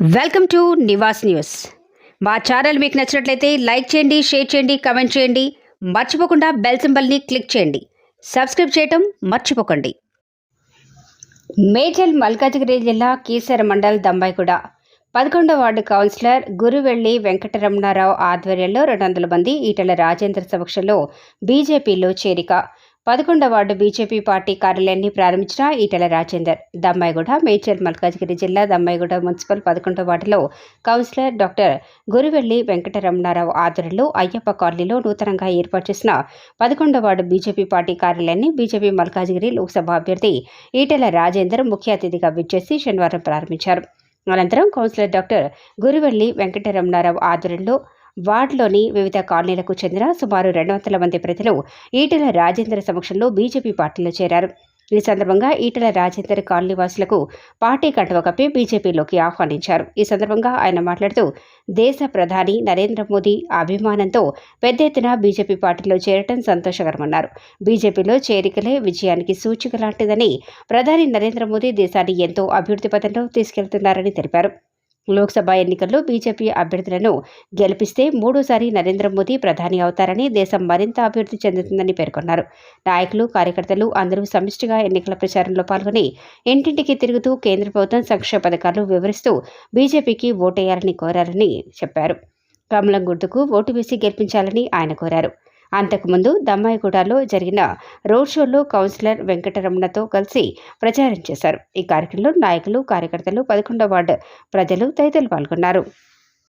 Welcome to Nivas news. మా channel మీకు నచ్చినట్లయితే లైక్ చేయండి షేర్ చేయండి కమెంట్ చేయండి. మర్చిపోకుండా బెల్ సింబల్ని క్లిక్ చేయండి. సబ్స్క్రైబ్ చేయటం మర్చిపోకండి. మేజల్ మల్కాజిగిరి జిల్లా కీసర మండల్ దంబాయిగూడ పదకొండవ వార్డు కౌన్సిలర్ గురువెల్లి వెంకటరమణారావు ఆధ్వర్యంలో రెండు వందల మంది ఈటల రాజేంద్ర సమక్షంలో బీజేపీలో చేరిక. పదకొండవ వార్డు బీజేపీ పార్టీ కార్యాలయాన్ని ప్రారంభించిన ఈటల రాజేందర్. దమ్మాయిగూడ మేడ్చల్ మల్కాజ్గిరి జిల్లా దమ్మాయిగూడ మున్సిపల్ పదకొండవ వార్డులో కౌన్సిలర్ డాక్టర్ గురువెల్లి వెంకటరమణారావు ఆధ్వర్యంలో అయ్యప్ప కాలనీలో నూతనంగా ఏర్పాటు చేసిన పదకొండవ వార్డు బీజేపీ పార్టీ కార్యాలయాన్ని బీజేపీ మల్కాజ్గిరి లోక్సభ అభ్యర్థి ఈటల రాజేందర్ ముఖ్య అతిథిగా విచ్చేసి శనివారం ప్రారంభించారు. అనంతరం కౌన్సిలర్ డాక్టర్ గురువెల్లి వెంకటరమణారావు ఆధ్వర్యంలో వార్డులోని వివిధ కాలనీలకు చెందిన సుమారు రెండు వందల మంది ప్రజలు ఈటల రాజేందర్ సమక్షంలో బీజేపీ పార్టీలో చేరారు. ఈ సందర్భంగా ఈటల రాజేందర్ కాలనీ వాసులకు పార్టీ కంటవ కప్పి బీజేపీలోకి ఆహ్వానించారు. ఈ సందర్భంగా ఆయన మాట్లాడుతూ దేశ ప్రధాని నరేంద్ర మోదీ అభిమానంతో పెద్ద ఎత్తున బీజేపీ పార్టీలో చేరటం సంతోషకరమన్నారు. బీజేపీలో చేరికలే విజయానికి సూచిక లాంటిదని ప్రధాని నరేంద్ర మోదీ దేశాన్ని ఎంతో అభివృద్ధి పథంలో తీసుకెళ్తున్నారని తెలిపారు. లోక్సభ ఎన్నికల్లో బీజేపీ అభ్యర్థులను గెలిపిస్తే మూడోసారి నరేంద్ర మోదీ ప్రధాని అవుతారని దేశం మరింత అభివృద్ధి చెందుతుందని పేర్కొన్నారు. నాయకులు కార్యకర్తలు అందరూ సమిష్టిగా ఎన్నికల ప్రచారంలో పాల్గొని ఇంటింటికి తిరుగుతూ కేంద్ర ప్రభుత్వం సంక్షేమ పథకాలు వివరిస్తూ బీజేపీకి ఓటేయాలని కోరారని చెప్పారు. కమలం గుర్తుకు ఓటు వేసి గెలిపించాలని ఆయన కోరారు. అంతకుముందు దమ్మాయిగూడలో జరిగిన రోడ్ షోలో కౌన్సిలర్ వెంకటరమణతో కలిసి ప్రచారం చేశారు. ఈ కార్యక్రమంలో నాయకులు కార్యకర్తలు పదకొండవ వార్డు ప్రజలు తదితరులు పాల్గొన్నారు.